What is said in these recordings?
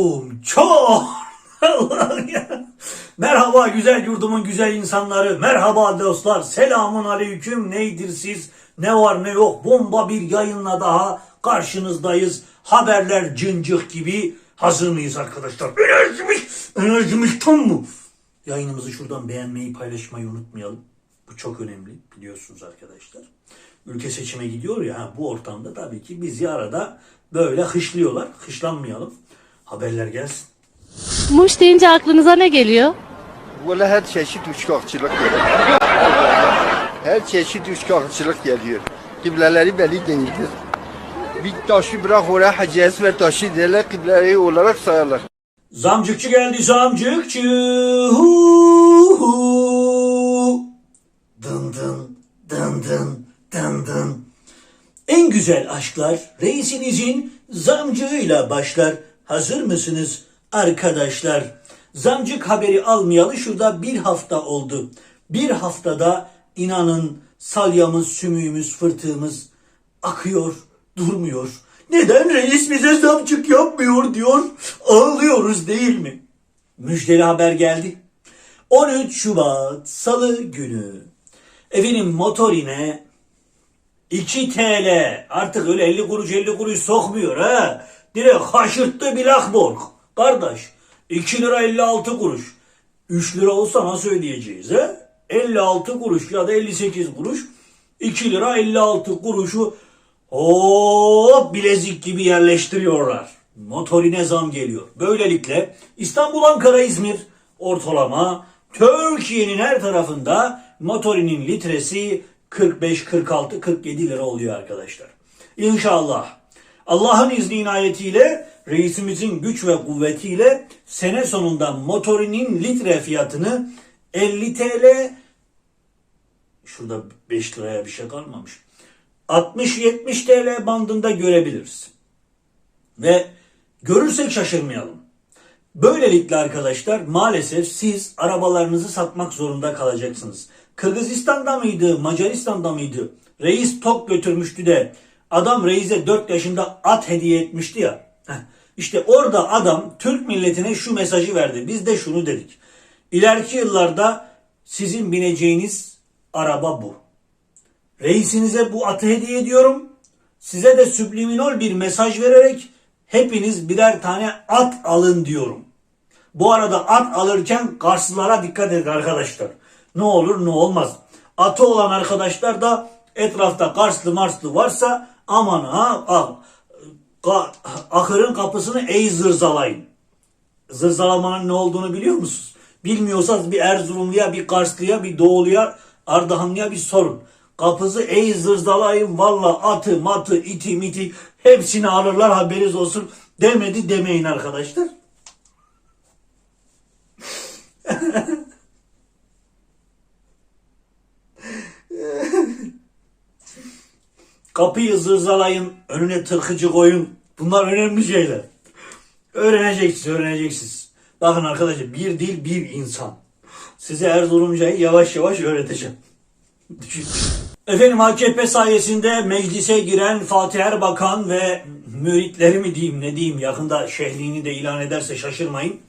Allah'ım ya. Merhaba güzel yurdumun güzel insanları. Merhaba dostlar. Selamun aleyküm. Neydir siz? Ne var ne yok. Bomba bir yayınla daha karşınızdayız. Haberler cıncık gibi. Hazır mıyız arkadaşlar? Enerjimiz, enerjimiz tam mı? Yayınımızı şuradan beğenmeyi, paylaşmayı unutmayalım. Bu çok önemli biliyorsunuz arkadaşlar. Ülke seçime gidiyor ya bu ortamda tabii ki bizi arada böyle hışlıyorlar. Hışlanmayalım. Haberler gelsin. Muş deyince aklınıza ne geliyor? Valla her çeşit uçkakçılık geliyor. Her çeşit uçkakçılık geliyor. Kıbleleri belli değildir. Bir taşı bırak oraya hacez ve taşı derler kıbleleri olarak sayarlar. Zamcıkçı geldi zamcıkçı. Hu hu. Dın dın dın dın dın dın. En güzel aşklar reisinizin zamcığıyla başlar. Hazır mısınız arkadaşlar? Zamcık haberi almayalı şurada bir hafta oldu. Bir haftada inanın salyamız, sümüğümüz, fırtığımız akıyor, durmuyor. Neden reis bize zamcık yapmıyor diyor. Ağlıyoruz değil mi? Müjdeli haber geldi. 13 Şubat Salı günü. Efendim motorine 2 TL. Artık öyle 50 kuruş 50 kuruş sokmuyor ha. Direkt haşırttı bir lakborg. Kardeş 2 lira 56 kuruş. 3 lira olsa nasıl ödeyeceğiz ha? 56 kuruş ya da 58 kuruş. 2 lira 56 kuruşu hop bilezik gibi yerleştiriyorlar. Motorine zam geliyor. Böylelikle İstanbul, Ankara, İzmir ortalama Türkiye'nin her tarafında motorinin litresi 45, 46, 47 lira oluyor arkadaşlar. İnşallah Allah'ın izni inayetiyle reisimizin güç ve kuvvetiyle sene sonunda motorinin litre fiyatını 50 TL şurada 5 liraya bir şey kalmamış. 60-70 TL bandında görebiliriz. Ve görürsek şaşırmayalım. Böylelikle arkadaşlar maalesef siz arabalarınızı satmak zorunda kalacaksınız. Kırgızistan'da mıydı, Macaristan'da mıydı? Reis tok götürmüştü de adam reise 4 yaşında at hediye etmişti ya. İşte orada adam Türk milletine şu mesajı verdi. Biz de şunu dedik. İleriki yıllarda sizin bineceğiniz araba bu. Reisinize bu atı hediye ediyorum. Size de subliminal bir mesaj vererek hepiniz birer tane at alın diyorum. Bu arada at alırken karşılara dikkat edin arkadaşlar. Ne olur ne olmaz. Atı olan arkadaşlar da etrafta karslı marslı varsa aman ha al. Ka- ahırın kapısını ey zırzalayın. Zırzalamanın ne olduğunu biliyor musunuz? Bilmiyorsanız bir Erzurumluya, bir Karslıya, bir Doğuluya, Ardahanlıya bir sorun. Kapısı ey zırzalayın valla atı, matı, iti, miti hepsini alırlar haberiniz olsun demedi demeyin arkadaşlar. Kapıyı zırzalayın, önüne tırkıcı koyun. Bunlar önemli şeyler. Öğreneceksiniz, öğreneceksiniz. Bakın arkadaşlar bir dil bir insan. Size Erzurumcayı yavaş yavaş öğreteceğim. Efendim AKP sayesinde meclise giren Fatih Erbakan ve müritleri mi diyeyim ne diyeyim yakında şehrini de ilan ederse şaşırmayın.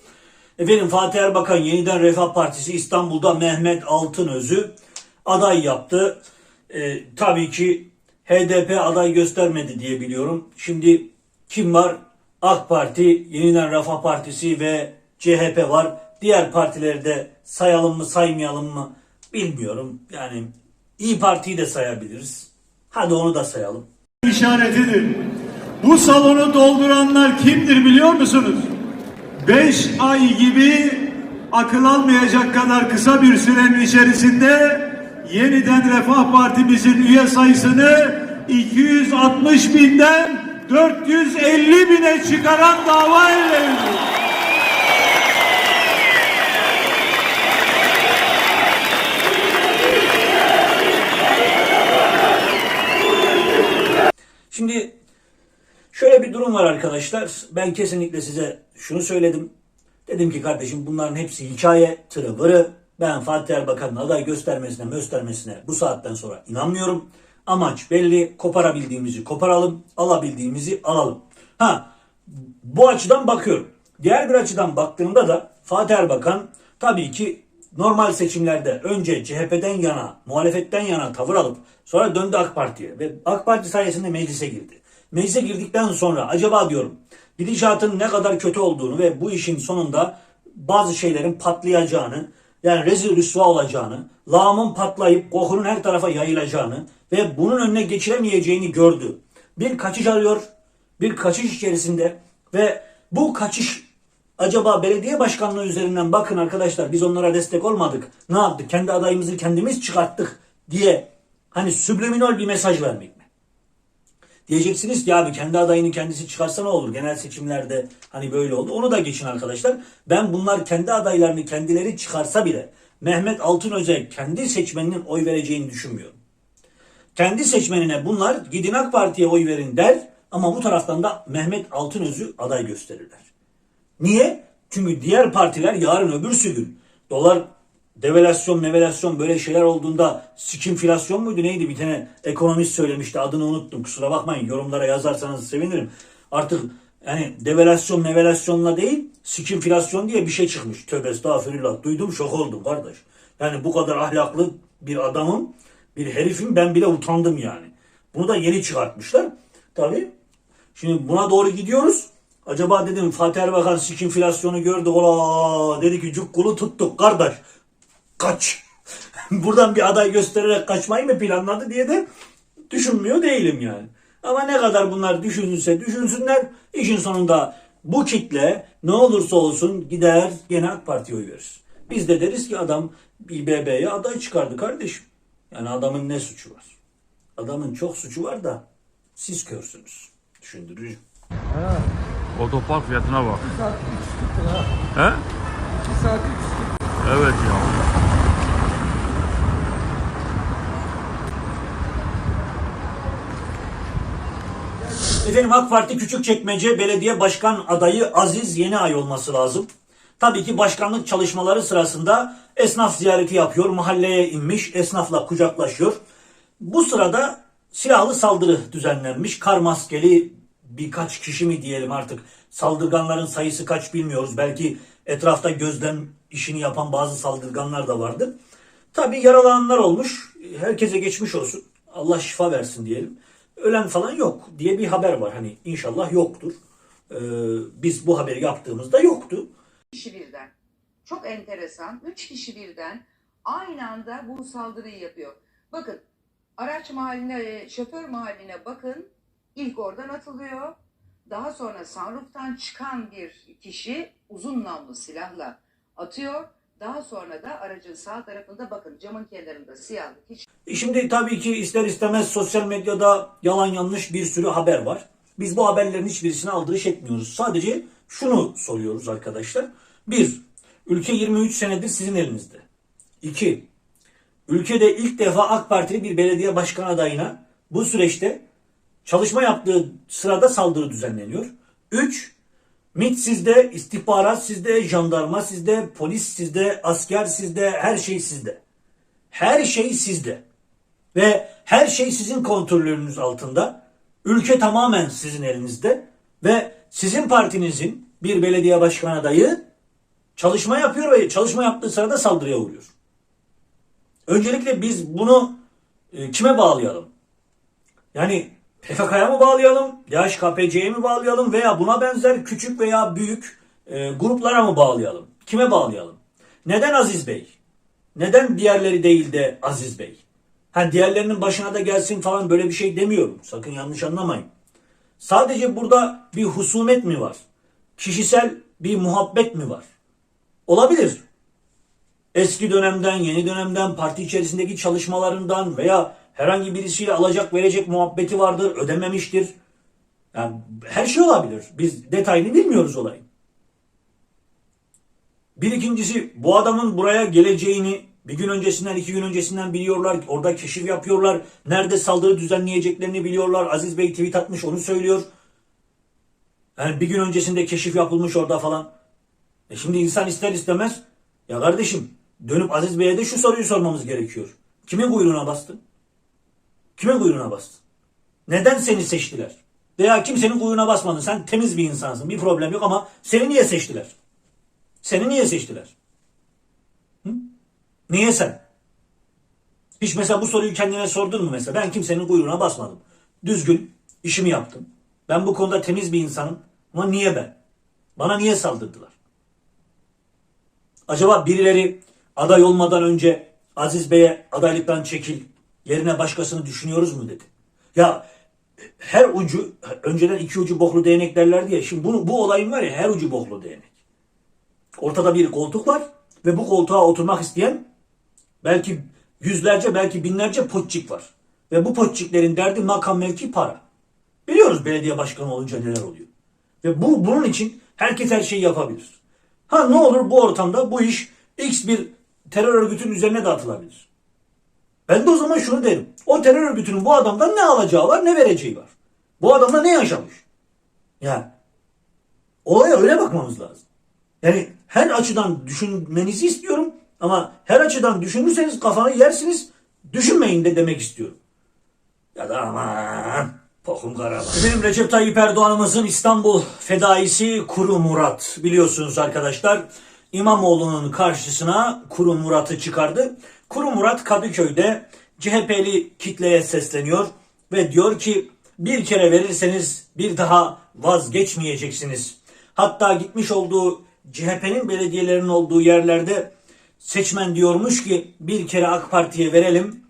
Efendim Fatih Erbakan yeniden Refah Partisi İstanbul'da Mehmet Altınöz'ü aday yaptı. Ee, tabii ki HDP aday göstermedi diye biliyorum. Şimdi kim var? AK Parti, Yeniden Refah Partisi ve CHP var. Diğer partileri de sayalım mı saymayalım mı bilmiyorum. Yani İyi Parti'yi de sayabiliriz. Hadi onu da sayalım. işaretidir. Bu salonu dolduranlar kimdir biliyor musunuz? 5 ay gibi akıl almayacak kadar kısa bir sürenin içerisinde yeniden Refah Partimizin üye sayısını 260 binden 450 bine çıkaran dava ellerinde. Şimdi şöyle bir durum var arkadaşlar. Ben kesinlikle size şunu söyledim. Dedim ki kardeşim bunların hepsi hikaye, tırı vırı. Ben Fatih Erbakan'ın aday göstermesine göstermesine bu saatten sonra inanmıyorum. Amaç belli. Koparabildiğimizi koparalım. Alabildiğimizi alalım. Ha bu açıdan bakıyorum. Diğer bir açıdan baktığımda da Fatih Erbakan tabii ki normal seçimlerde önce CHP'den yana, muhalefetten yana tavır alıp sonra döndü AK Parti'ye ve AK Parti sayesinde meclise girdi. Meclise girdikten sonra acaba diyorum gidişatın ne kadar kötü olduğunu ve bu işin sonunda bazı şeylerin patlayacağını, yani rezil rüsva olacağını, lağımın patlayıp kokunun her tarafa yayılacağını ve bunun önüne geçiremeyeceğini gördü. Bir kaçış arıyor, bir kaçış içerisinde ve bu kaçış acaba belediye başkanlığı üzerinden bakın arkadaşlar biz onlara destek olmadık. Ne yaptık? Kendi adayımızı kendimiz çıkarttık diye hani subliminal bir mesaj vermek? Diyeceksiniz ki abi kendi adayını kendisi çıkarsa ne olur? Genel seçimlerde hani böyle oldu. Onu da geçin arkadaşlar. Ben bunlar kendi adaylarını kendileri çıkarsa bile Mehmet Altınöz'e kendi seçmeninin oy vereceğini düşünmüyorum. Kendi seçmenine bunlar gidin AK Parti'ye oy verin der ama bu taraftan da Mehmet Altınöz'ü aday gösterirler. Niye? Çünkü diğer partiler yarın öbürsü gün dolar devalüasyon, mevelasyon böyle şeyler olduğunda sikimfilasyon muydu neydi bir tane ekonomist söylemişti adını unuttum kusura bakmayın yorumlara yazarsanız sevinirim. Artık yani devalüasyon mevelasyonla değil sikimfilasyon diye bir şey çıkmış. Tövbe estağfurullah duydum şok oldum kardeş. Yani bu kadar ahlaklı bir adamım bir herifim ben bile utandım yani. Bunu da yeni çıkartmışlar. Tabii Şimdi buna doğru gidiyoruz. Acaba dedim Fatih Erbakan sikimfilasyonu gördü. Ola dedi ki cukkulu tuttuk kardeş. Kaç. Buradan bir aday göstererek kaçmayı mı planladı diye de düşünmüyor değilim yani. Ama ne kadar bunlar düşünülse düşünsünler işin sonunda bu kitle ne olursa olsun gider gene AK Parti'ye oy verir. Biz de deriz ki adam İBB'ye aday çıkardı kardeşim. Yani adamın ne suçu var? Adamın çok suçu var da siz körsünüz. Düşündürücü. Otopark fiyatına bak. He? Evet ya. Efendim AK Parti Küçükçekmece Belediye Başkan adayı Aziz Yeniay olması lazım. Tabii ki başkanlık çalışmaları sırasında esnaf ziyareti yapıyor, mahalleye inmiş, esnafla kucaklaşıyor. Bu sırada silahlı saldırı düzenlenmiş. Kar maskeli birkaç kişi mi diyelim artık saldırganların sayısı kaç bilmiyoruz. Belki etrafta gözlem işini yapan bazı saldırganlar da vardı. Tabii yaralananlar olmuş. Herkese geçmiş olsun. Allah şifa versin diyelim. Ölen falan yok diye bir haber var. Hani inşallah yoktur. Ee, biz bu haberi yaptığımızda yoktu. kişi birden. Çok enteresan. Üç kişi birden aynı anda bu saldırıyı yapıyor. Bakın araç mahalline, e, şoför mahalline bakın. İlk oradan atılıyor. Daha sonra sunroof'tan çıkan bir kişi uzun namlu silahla atıyor. Daha sonra da aracın sağ tarafında bakın camın kenarında siyahlı hiç Şimdi tabii ki ister istemez sosyal medyada yalan yanlış bir sürü haber var. Biz bu haberlerin hiçbirisine aldırış etmiyoruz. Sadece şunu soruyoruz arkadaşlar. Bir, ülke 23 senedir sizin elinizde. İki, ülkede ilk defa AK Partili bir belediye başkan adayına bu süreçte çalışma yaptığı sırada saldırı düzenleniyor. Üç, MİT sizde, istihbarat sizde, jandarma sizde, polis sizde, asker sizde, her şey sizde. Her şey sizde. Ve her şey sizin kontrolünüz altında. Ülke tamamen sizin elinizde. Ve sizin partinizin bir belediye başkan adayı çalışma yapıyor ve çalışma yaptığı sırada saldırıya uğruyor. Öncelikle biz bunu e, kime bağlayalım? Yani PKK'ya mı bağlayalım, DHKPC'ye mi bağlayalım veya buna benzer küçük veya büyük e, gruplara mı bağlayalım? Kime bağlayalım? Neden Aziz Bey? Neden diğerleri değil de Aziz Bey? Ha diğerlerinin başına da gelsin falan böyle bir şey demiyorum. Sakın yanlış anlamayın. Sadece burada bir husumet mi var? Kişisel bir muhabbet mi var? Olabilir. Eski dönemden, yeni dönemden, parti içerisindeki çalışmalarından veya herhangi birisiyle alacak verecek muhabbeti vardır, ödememiştir. Yani her şey olabilir. Biz detayını bilmiyoruz olayın. Bir ikincisi bu adamın buraya geleceğini bir gün öncesinden iki gün öncesinden biliyorlar. Orada keşif yapıyorlar. Nerede saldırı düzenleyeceklerini biliyorlar. Aziz Bey tweet atmış onu söylüyor. Yani bir gün öncesinde keşif yapılmış orada falan. E şimdi insan ister istemez ya kardeşim dönüp Aziz Bey'e de şu soruyu sormamız gerekiyor. Kimin kuyruğuna bastın? Kimin kuyruğuna bastın? Neden seni seçtiler? Veya kimsenin kuyruğuna basmadın. Sen temiz bir insansın. Bir problem yok ama seni niye seçtiler? Seni niye seçtiler? Hı? Niye sen? Hiç mesela bu soruyu kendine sordun mu mesela? Ben kimsenin kuyruğuna basmadım. Düzgün işimi yaptım. Ben bu konuda temiz bir insanım. Ama niye ben? Bana niye saldırdılar? Acaba birileri aday olmadan önce Aziz Bey'e adaylıktan çekil, yerine başkasını düşünüyoruz mu dedi. Ya her ucu, önceden iki ucu boklu değnek derlerdi ya, şimdi bunu, bu olayın var ya her ucu boklu değnek. Ortada bir koltuk var ve bu koltuğa oturmak isteyen belki yüzlerce belki binlerce potçik var. Ve bu potçiklerin derdi makam mevki para. Biliyoruz belediye başkanı olunca neler oluyor. Ve bu bunun için herkes her şeyi yapabilir. Ha ne olur bu ortamda bu iş X bir terör örgütünün üzerine de atılabilir. Ben de o zaman şunu derim. O terör örgütünün bu adamdan ne alacağı var ne vereceği var. Bu adamla ne yaşamış? Ya olaya öyle bakmamız lazım. Yani her açıdan düşünmenizi istiyorum ama her açıdan düşünürseniz kafanı yersiniz. Düşünmeyin de demek istiyorum. Ya da aman pokum karala. Benim Recep Tayyip Erdoğan'ımızın İstanbul fedaisi Kuru Murat. Biliyorsunuz arkadaşlar İmamoğlu'nun karşısına Kuru Murat'ı çıkardı. Kuru Murat Kadıköy'de CHP'li kitleye sesleniyor ve diyor ki bir kere verirseniz bir daha vazgeçmeyeceksiniz. Hatta gitmiş olduğu CHP'nin belediyelerinin olduğu yerlerde seçmen diyormuş ki bir kere AK Parti'ye verelim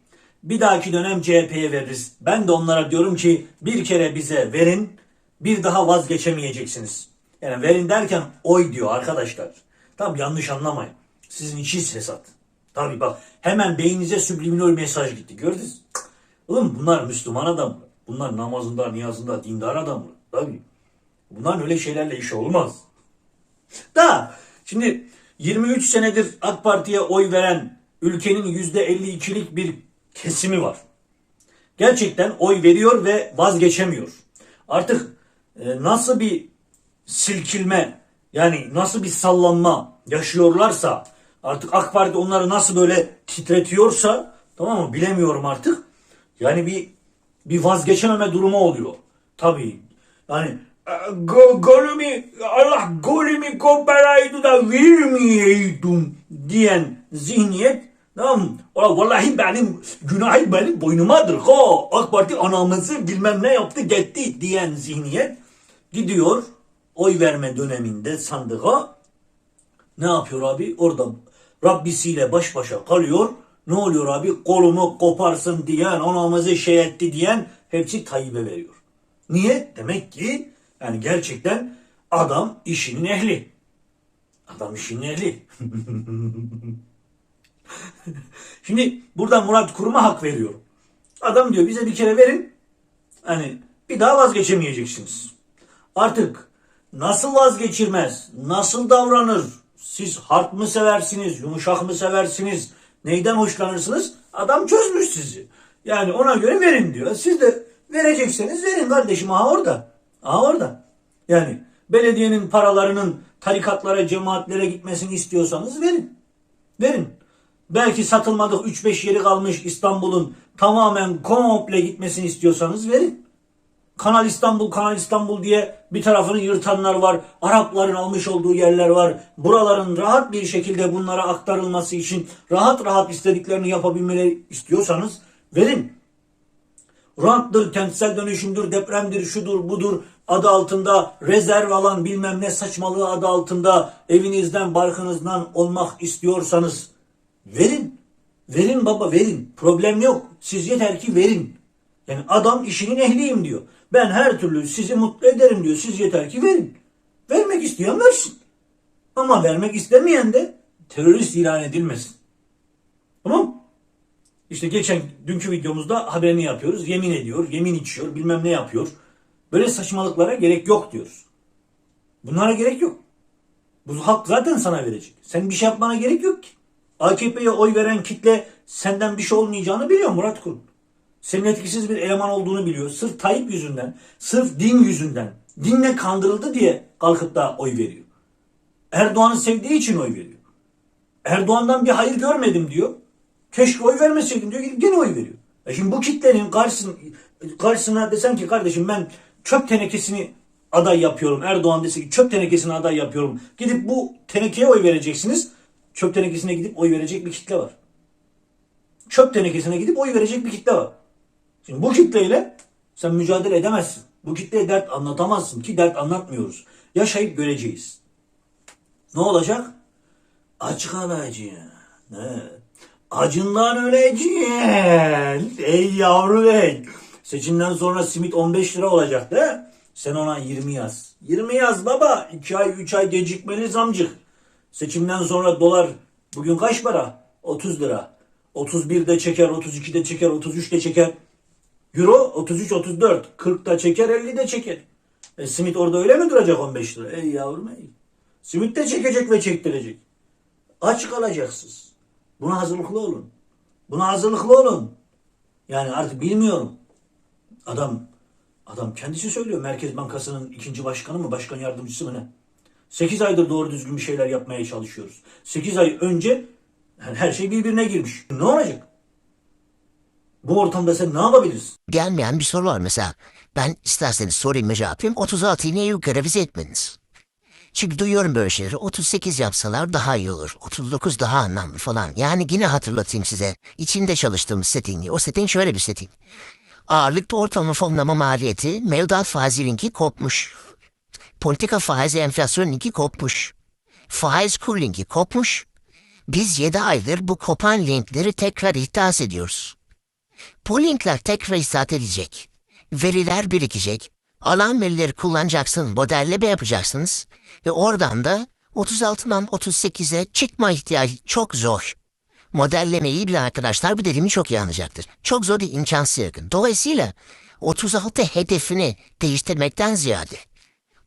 bir dahaki dönem CHP'ye veririz. Ben de onlara diyorum ki bir kere bize verin, bir daha vazgeçemeyeceksiniz. Yani verin derken oy diyor arkadaşlar. Tabi yanlış anlamayın. Sizin içiniz hesap. Tabi bak hemen beyninize subliminal mesaj gitti. Gördünüz. Oğlum bunlar Müslüman adamlar. Bunlar namazında, niyazında, dindar adamlar. Tabi. Bunların öyle şeylerle işi olmaz. Da şimdi 23 senedir AK Parti'ye oy veren ülkenin %52'lik bir kesimi var. Gerçekten oy veriyor ve vazgeçemiyor. Artık e, nasıl bir silkilme yani nasıl bir sallanma yaşıyorlarsa artık AK Parti onları nasıl böyle titretiyorsa tamam mı bilemiyorum artık. Yani bir bir vazgeçememe durumu oluyor. Tabii. Yani e, go, golümü Allah golümü koparaydı da vermeyeydim diyen zihniyet tamam mı? Vallahi benim günahı benim boynumadır. Ha, AK Parti anamızı bilmem ne yaptı gitti diyen zihniyet gidiyor oy verme döneminde sandığa ne yapıyor abi? Orada Rabbisiyle baş başa kalıyor. Ne oluyor abi? Kolumu koparsın diyen, anamızı şey etti diyen hepsi Tayyip'e veriyor. Niye? Demek ki yani gerçekten adam işinin ehli. Adam işinin ehli. Şimdi burada Murat Kurum'a hak veriyorum. Adam diyor bize bir kere verin. Hani bir daha vazgeçemeyeceksiniz. Artık nasıl vazgeçirmez, nasıl davranır, siz hard mı seversiniz, yumuşak mı seversiniz, neyden hoşlanırsınız? Adam çözmüş sizi. Yani ona göre verin diyor. Siz de verecekseniz verin kardeşim. Aha orada. Aha orada. Yani belediyenin paralarının tarikatlara, cemaatlere gitmesini istiyorsanız verin. Verin. Belki satılmadık 3-5 yeri kalmış İstanbul'un tamamen komple gitmesini istiyorsanız verin. Kanal İstanbul, Kanal İstanbul diye bir tarafını yırtanlar var. Arapların almış olduğu yerler var. Buraların rahat bir şekilde bunlara aktarılması için rahat rahat istediklerini yapabilmeleri istiyorsanız verin. Ranttır, kentsel dönüşümdür, depremdir, şudur, budur adı altında rezerv alan bilmem ne saçmalığı adı altında evinizden, barkınızdan olmak istiyorsanız verin. Verin baba verin. Problem yok. Siz yeter ki verin. Yani adam işinin ehliyim diyor. Ben her türlü sizi mutlu ederim diyor. Siz yeter ki verin. Vermek isteyen versin. Ama vermek istemeyen de terörist ilan edilmesin. Tamam İşte geçen dünkü videomuzda haberini yapıyoruz. Yemin ediyor, yemin içiyor, bilmem ne yapıyor. Böyle saçmalıklara gerek yok diyoruz. Bunlara gerek yok. Bu halk zaten sana verecek. Sen bir şey yapmana gerek yok ki. AKP'ye oy veren kitle senden bir şey olmayacağını biliyor Murat Kurum. Senin etkisiz bir eleman olduğunu biliyor. Sırf Tayyip yüzünden, sırf din yüzünden, dinle kandırıldı diye kalkıp da oy veriyor. Erdoğan'ı sevdiği için oy veriyor. Erdoğan'dan bir hayır görmedim diyor. Keşke oy vermeseydim diyor. Gidip gene oy veriyor. E şimdi bu kitlenin karşısına, karşısına desem ki kardeşim ben çöp tenekesini aday yapıyorum. Erdoğan dese ki çöp tenekesini aday yapıyorum. Gidip bu tenekeye oy vereceksiniz. Çöp tenekesine gidip oy verecek bir kitle var. Çöp tenekesine gidip oy verecek bir kitle var. Şimdi bu kitleyle sen mücadele edemezsin. Bu kitleye dert anlatamazsın ki dert anlatmıyoruz. Yaşayıp göreceğiz. Ne olacak? Aç kalacaksın. Evet. Acından öleceksin. Ey yavru bey. Seçimden sonra simit 15 lira olacak mi? Sen ona 20 yaz. 20 yaz baba. 2 ay 3 ay gecikmeli zamcık. Seçimden sonra dolar bugün kaç para? 30 lira. 31 de çeker, 32 de çeker, 33 de çeker. Euro 33 34. 40 da çeker, 50 de çeker. E, simit orada öyle mi duracak 15 lira? Ey yavrum ey. Simit de çekecek ve çektirecek. Aç kalacaksınız. Buna hazırlıklı olun. Buna hazırlıklı olun. Yani artık bilmiyorum. Adam adam kendisi söylüyor. Merkez Bankası'nın ikinci başkanı mı, başkan yardımcısı mı ne? 8 aydır doğru düzgün bir şeyler yapmaya çalışıyoruz. 8 ay önce yani her şey birbirine girmiş. Ne olacak? Bu ortamda sen ne yapabilirsin? gelmeyen bir soru var mesela. Ben isterseniz sorayım mı cevap yapayım. 36'yı niye yukarı vize etmediniz? Çünkü duyuyorum böyle şeyleri. 38 yapsalar daha iyi olur. 39 daha anlamlı falan. Yani yine hatırlatayım size. İçinde çalıştığımız settingi. O setting şöyle bir setting. Ağırlıklı ortalama fonlama maliyeti mevduat faizininki kopmuş. Politika faizi enflasyoninki kopmuş. Faiz kur linki kopmuş. Biz 7 aydır bu kopan linkleri tekrar ihdas ediyoruz. Bu linkler tekrar istat edecek. Veriler birikecek. Alan verileri kullanacaksınız, modelleme yapacaksınız. Ve oradan da 36'dan 38'e çıkma ihtiyacı çok zor. Modellemeyi bilen arkadaşlar bu dediğimi çok iyi anlayacaktır. Çok zor değil, imkansız yakın. Dolayısıyla 36 hedefini değiştirmekten ziyade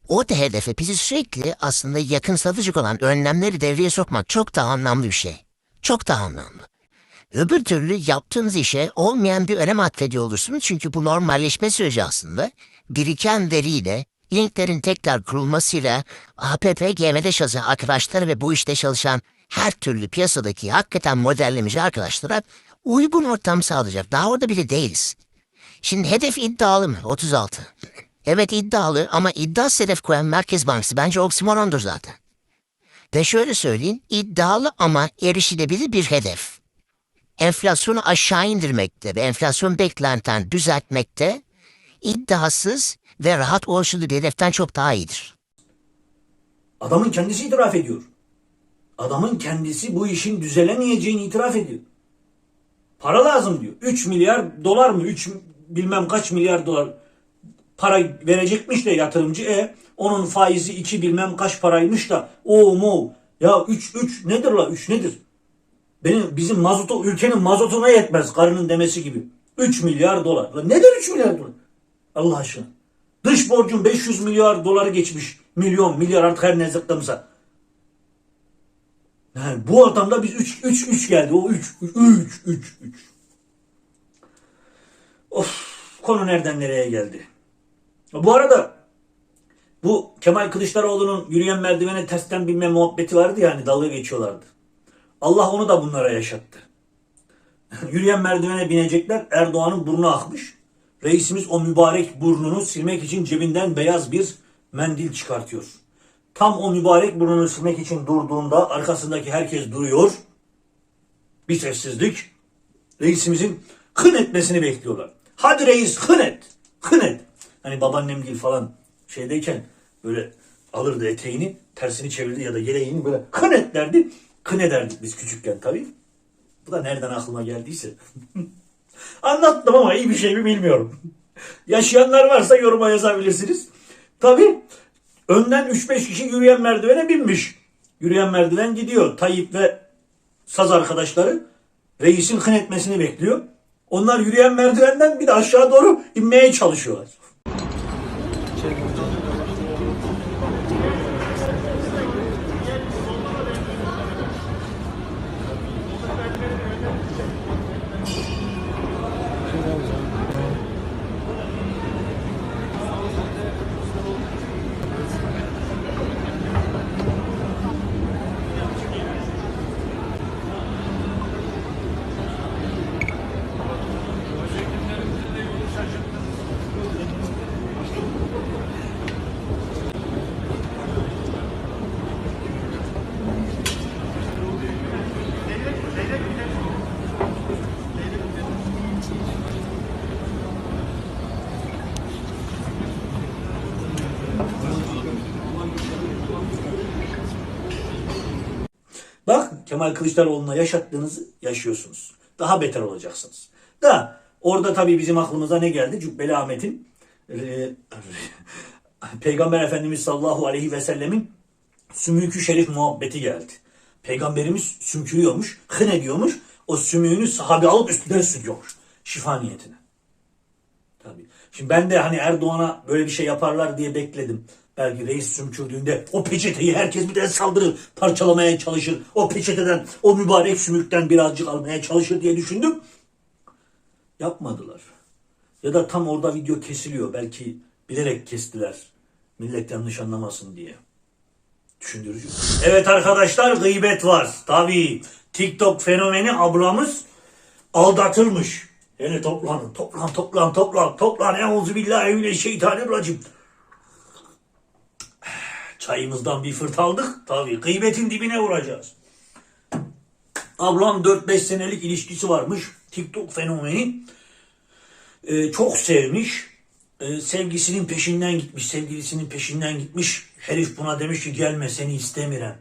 o da hedefe bizi sürekli aslında yakın satıcık olan önlemleri devreye sokmak çok daha anlamlı bir şey. Çok daha anlamlı. Öbür türlü yaptığınız işe olmayan bir önem atfediyor olursunuz. Çünkü bu normalleşme süreci aslında biriken veriyle linklerin tekrar kurulmasıyla APP, GM'de çalışan arkadaşlar ve bu işte çalışan her türlü piyasadaki hakikaten modellemeci arkadaşlara uygun ortam sağlayacak. Daha orada bile değiliz. Şimdi hedef iddialı mı? 36. Evet iddialı ama iddia hedef koyan Merkez Bankası bence oksimorondur zaten. Ve şöyle söyleyeyim iddialı ama erişilebilir bir hedef enflasyonu aşağı indirmekte ve enflasyon beklentilerini düzeltmekte iddiasız ve rahat ulaşılı bir hedeften çok daha iyidir. Adamın kendisi itiraf ediyor. Adamın kendisi bu işin düzelemeyeceğini itiraf ediyor. Para lazım diyor. 3 milyar dolar mı? 3 bilmem kaç milyar dolar para verecekmiş de yatırımcı. E onun faizi 2 bilmem kaç paraymış da o mu? Ya 3 3 nedir la? 3 nedir? Benim bizim mazotu ülkenin mazotuna yetmez karının demesi gibi. 3 milyar dolar. Lan nedir 3 milyar dolar? Allah aşkına. Dış borcun 500 milyar doları geçmiş. Milyon, milyar artık her ne zıkkımsa. Yani bu ortamda biz 3 3 3 geldi. O 3 3 3 3. Of konu nereden nereye geldi? Bu arada bu Kemal Kılıçdaroğlu'nun yürüyen merdivene tersten binme muhabbeti vardı ya hani dalga geçiyorlardı. Allah onu da bunlara yaşattı. Yürüyen merdivene binecekler. Erdoğan'ın burnu akmış. Reisimiz o mübarek burnunu silmek için cebinden beyaz bir mendil çıkartıyor. Tam o mübarek burnunu silmek için durduğunda arkasındaki herkes duruyor. Bir sessizlik. Reisimizin hın etmesini bekliyorlar. Hadi reis hın et. Hın et. Hani babaannem gibi falan şeydeyken böyle alırdı eteğini tersini çevirdi ya da yeleğini böyle hın et derdi. Kın ederdik biz küçükken tabii. Bu da nereden aklıma geldiyse. Anlattım ama iyi bir şey mi bilmiyorum. Yaşayanlar varsa yoruma yazabilirsiniz. Tabii önden 3-5 kişi yürüyen merdivene binmiş. Yürüyen merdiven gidiyor. Tayyip ve saz arkadaşları reisin kın etmesini bekliyor. Onlar yürüyen merdivenden bir de aşağı doğru inmeye çalışıyorlar. Kemal Kılıçdaroğlu'na yaşattığınızı yaşıyorsunuz. Daha beter olacaksınız. Da orada tabii bizim aklımıza ne geldi? Cübbeli Ahmet'in e, Peygamber Efendimiz sallallahu aleyhi ve sellemin sümükü şerif muhabbeti geldi. Peygamberimiz sümkürüyormuş, hın ediyormuş. O sümüğünü sahabe alıp üstüne sürüyormuş. Şifa niyetine. Tabii. Şimdi ben de hani Erdoğan'a böyle bir şey yaparlar diye bekledim. Belki reis sümkürdüğünde o peçeteyi herkes bir de saldırır, parçalamaya çalışır. O peçeteden, o mübarek sümükten birazcık almaya çalışır diye düşündüm. Yapmadılar. Ya da tam orada video kesiliyor. Belki bilerek kestiler. Millet yanlış anlamasın diye. Düşündürücü. Evet arkadaşlar gıybet var. Tabii TikTok fenomeni ablamız aldatılmış. Yani toplanın, toplan, toplan, toplan, toplan. Euzu billahi mineşşeytanirracim. Çayımızdan bir fırt aldık. Tabii gıybetin dibine vuracağız. Ablam 4-5 senelik ilişkisi varmış. TikTok fenomeni. Ee, çok sevmiş. Ee, sevgisinin peşinden gitmiş. Sevgilisinin peşinden gitmiş. Herif buna demiş ki gelme seni istemiyorum.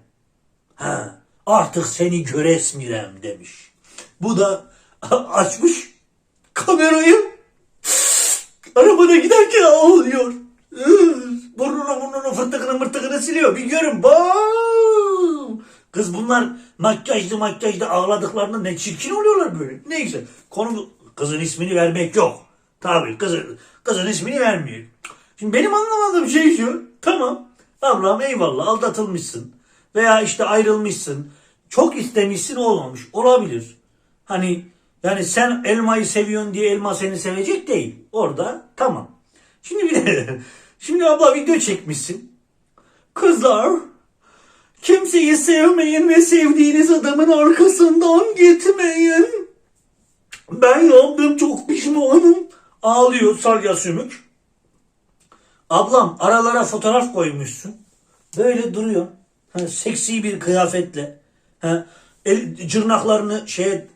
Ha, artık seni göresmirem demiş. Bu da açmış kamerayı. Arabada giderken ağlıyor. Burnunu burnunu fırtıkını mırtıkını siliyor. Bir görün. Bam! Kız bunlar makyajlı makyajlı ağladıklarında ne çirkin oluyorlar böyle. Neyse konu kızın ismini vermek yok. Tabii kızın, kızın ismini vermiyor. Şimdi benim anlamadığım şey şu. Tamam ablam eyvallah aldatılmışsın. Veya işte ayrılmışsın. Çok istemişsin olmamış. Olabilir. Hani yani sen elmayı seviyorsun diye elma seni sevecek değil. Orada tamam. Şimdi bir de şimdi abla video çekmişsin. Kızlar kimseyi sevmeyin ve sevdiğiniz adamın arkasından gitmeyin. Ben yaptım çok pişmanım. Ağlıyor salya sümük. Ablam aralara fotoğraf koymuşsun. Böyle duruyor. Ha, seksi bir kıyafetle. Ha, el, cırnaklarını şeye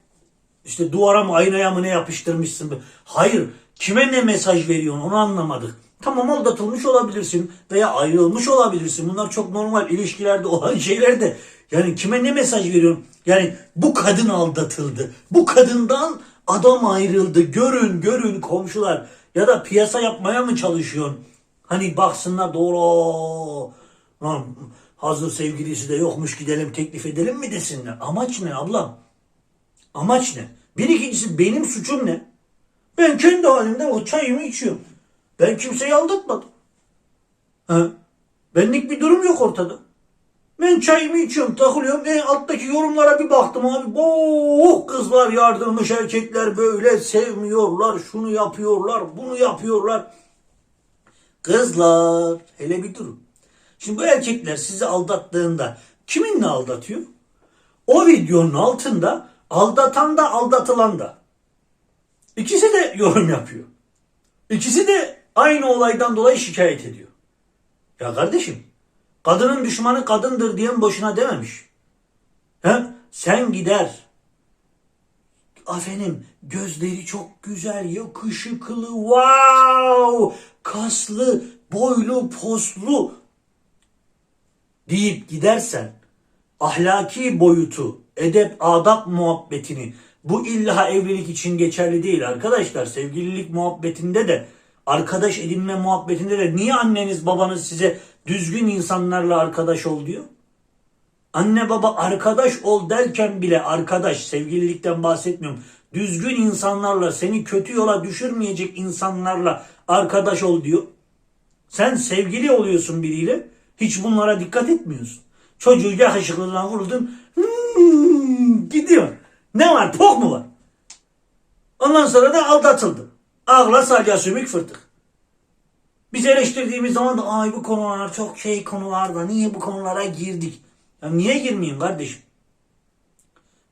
işte duvara mı aynaya mı ne yapıştırmışsın. Hayır. Kime ne mesaj veriyorsun onu anlamadık. Tamam aldatılmış olabilirsin veya ayrılmış olabilirsin. Bunlar çok normal ilişkilerde olan şeyler de. Yani kime ne mesaj veriyorsun? Yani bu kadın aldatıldı. Bu kadından adam ayrıldı. Görün görün komşular. Ya da piyasa yapmaya mı çalışıyorsun? Hani baksınlar doğru. Lan hazır sevgilisi de yokmuş gidelim teklif edelim mi desinler. Amaç ne ablam? Amaç ne? Bir ikincisi benim suçum ne? Ben kendi halimde o çayımı içiyorum. Ben kimseyi aldatmadım. Ha? Benlik bir durum yok ortada. Ben çayımı içiyorum, takılıyorum. E, alttaki yorumlara bir baktım abi. Boh kızlar yardırmış erkekler böyle sevmiyorlar. Şunu yapıyorlar, bunu yapıyorlar. Kızlar hele bir durun. Şimdi bu erkekler sizi aldattığında kiminle aldatıyor? O videonun altında aldatan da aldatılan da. İkisi de yorum yapıyor. İkisi de aynı olaydan dolayı şikayet ediyor. Ya kardeşim kadının düşmanı kadındır diyen boşuna dememiş. He? Sen gider. Efendim gözleri çok güzel, yakışıklı, wow, kaslı, boylu, poslu deyip gidersen ahlaki boyutu, edep, adap muhabbetini bu illa evlilik için geçerli değil arkadaşlar. Sevgililik muhabbetinde de arkadaş edinme muhabbetinde de niye anneniz babanız size düzgün insanlarla arkadaş ol diyor? Anne baba arkadaş ol derken bile arkadaş sevgililikten bahsetmiyorum. Düzgün insanlarla seni kötü yola düşürmeyecek insanlarla arkadaş ol diyor. Sen sevgili oluyorsun biriyle hiç bunlara dikkat etmiyorsun. Çocuğu yakışıklılığına vuruldun hmm, gidiyor. Ne var pok mu var? Ondan sonra da aldatıldı. Ağla salya sümük fırtık. Biz eleştirdiğimiz zaman da ay bu konular çok şey konular da niye bu konulara girdik? Ya niye girmeyeyim kardeşim?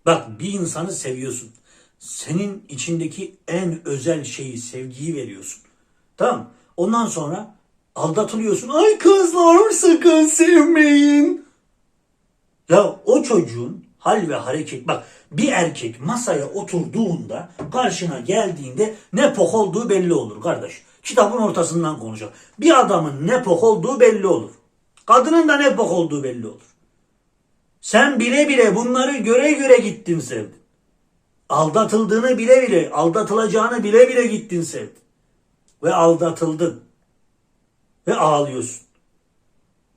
Bak bir insanı seviyorsun. Senin içindeki en özel şeyi, sevgiyi veriyorsun. Tamam. Ondan sonra aldatılıyorsun. Ay kızlar sakın sevmeyin. Ya o çocuğun hal ve hareket bak bir erkek masaya oturduğunda karşına geldiğinde ne pok olduğu belli olur kardeş. Kitabın ortasından konuşalım. Bir adamın ne pok olduğu belli olur. Kadının da ne pok olduğu belli olur. Sen bile bile bunları göre göre gittin sevdin. Aldatıldığını bile bile, aldatılacağını bile bile gittin sevdin. Ve aldatıldın. Ve ağlıyorsun.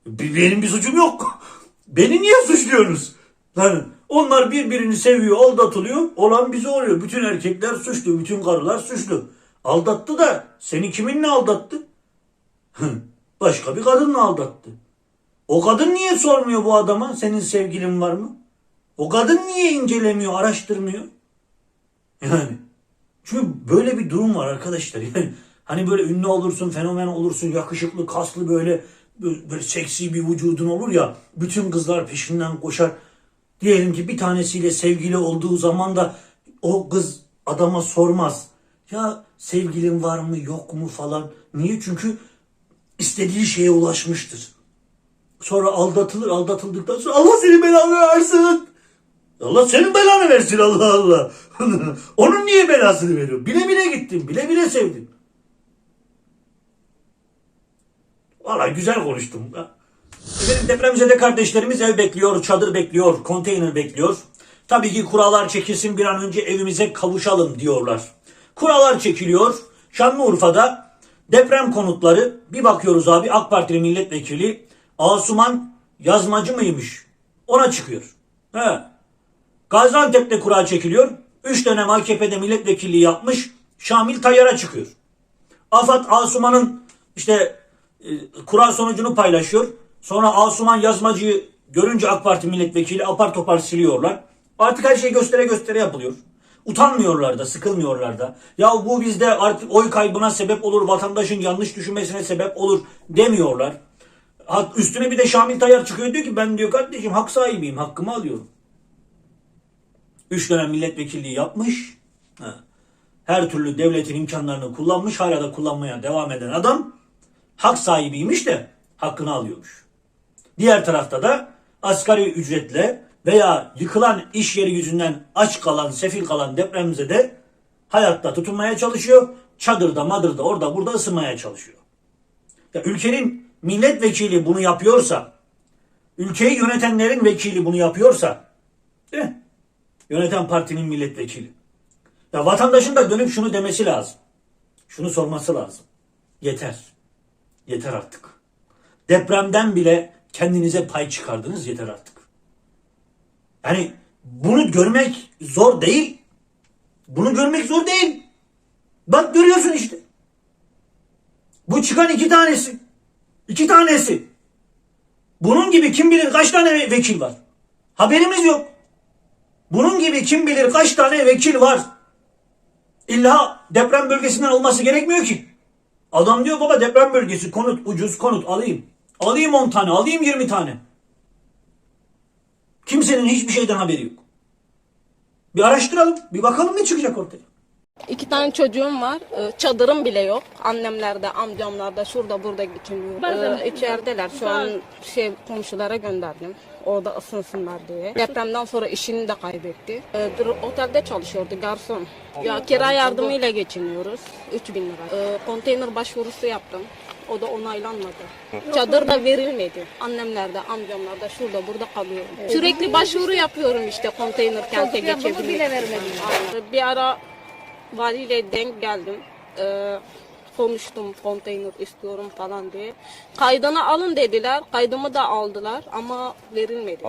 Benim bir suçum yok. Beni niye suçluyorsunuz? Lan onlar birbirini seviyor, aldatılıyor. Olan bize oluyor. Bütün erkekler suçlu, bütün karılar suçlu. Aldattı da seni kiminle aldattı? Başka bir kadınla aldattı. O kadın niye sormuyor bu adama senin sevgilin var mı? O kadın niye incelemiyor, araştırmıyor? Yani çünkü böyle bir durum var arkadaşlar. Yani hani böyle ünlü olursun, fenomen olursun, yakışıklı, kaslı böyle böyle, böyle seksi bir vücudun olur ya. Bütün kızlar peşinden koşar. Diyelim ki bir tanesiyle sevgili olduğu zaman da o kız adama sormaz. Ya sevgilin var mı yok mu falan. Niye? Çünkü istediği şeye ulaşmıştır. Sonra aldatılır, aldatıldıktan sonra Allah senin belanı versin. Allah senin belanı versin Allah Allah. Onun niye belasını veriyor? Bile bile gittin, bile bile sevdin. Valla güzel konuştum. Efendim depremzede kardeşlerimiz ev bekliyor, çadır bekliyor, konteyner bekliyor. Tabii ki kurallar çekilsin bir an önce evimize kavuşalım diyorlar. Kurallar çekiliyor. Şanlıurfa'da deprem konutları bir bakıyoruz abi AK Partili milletvekili Asuman yazmacı mıymış? Ona çıkıyor. He. Gaziantep'te kura çekiliyor. 3 dönem AKP'de milletvekilliği yapmış. Şamil Tayyar'a çıkıyor. Afat Asuman'ın işte e, kura sonucunu paylaşıyor. Sonra Asuman yazmacıyı görünce AK Parti milletvekili apar topar siliyorlar. Artık her şey göstere göstere yapılıyor. Utanmıyorlar da, sıkılmıyorlar da. Ya bu bizde artık oy kaybına sebep olur, vatandaşın yanlış düşünmesine sebep olur demiyorlar. Üstüne bir de Şamil Tayyar çıkıyor diyor ki ben diyor kardeşim hak sahibiyim, hakkımı alıyorum. Üç dönem milletvekilliği yapmış. Her türlü devletin imkanlarını kullanmış. Hala da kullanmaya devam eden adam hak sahibiymiş de hakkını alıyormuş. Diğer tarafta da asgari ücretle veya yıkılan iş yeri yüzünden aç kalan, sefil kalan depremzede hayatta tutunmaya çalışıyor. Çadırda, madırda, orada, burada ısınmaya çalışıyor. Ya ülkenin milletvekili bunu yapıyorsa, ülkeyi yönetenlerin vekili bunu yapıyorsa, mi? Yöneten partinin milletvekili. Ya vatandaşın da dönüp şunu demesi lazım. Şunu sorması lazım. Yeter. Yeter artık. Depremden bile kendinize pay çıkardınız yeter artık. Yani bunu görmek zor değil. Bunu görmek zor değil. Bak görüyorsun işte. Bu çıkan iki tanesi. İki tanesi. Bunun gibi kim bilir kaç tane vekil var. Haberimiz yok. Bunun gibi kim bilir kaç tane vekil var. İlla deprem bölgesinden olması gerekmiyor ki. Adam diyor baba deprem bölgesi konut ucuz konut alayım. Alayım 10 tane alayım 20 tane. Kimsenin hiçbir şeyden haberi yok. Bir araştıralım bir bakalım ne çıkacak ortaya. İki tane çocuğum var. Ee, Çadırım bile yok. Annemlerde, amcamlarda, şurada burada geçiniyor. Ee, içerideler. Şu an şey komşulara gönderdim. Orada ısınsınlar diye. Depremden sonra işini de kaybetti. Ee, otelde çalışıyordu garson. Ya kira yardımıyla geçiniyoruz. 3000 lira. Ee, konteyner başvurusu yaptım. O da onaylanmadı. Çadır da verilmedi. Annemlerde, amcamlarda, şurada burada kalıyorum. Sürekli başvuru yapıyorum işte konteyner kente bile vermediler. Bir ara valiyle denk geldim. Ee, konuştum konteyner istiyorum falan diye. Kaydını alın dediler. Kaydımı da aldılar ama verilmedi.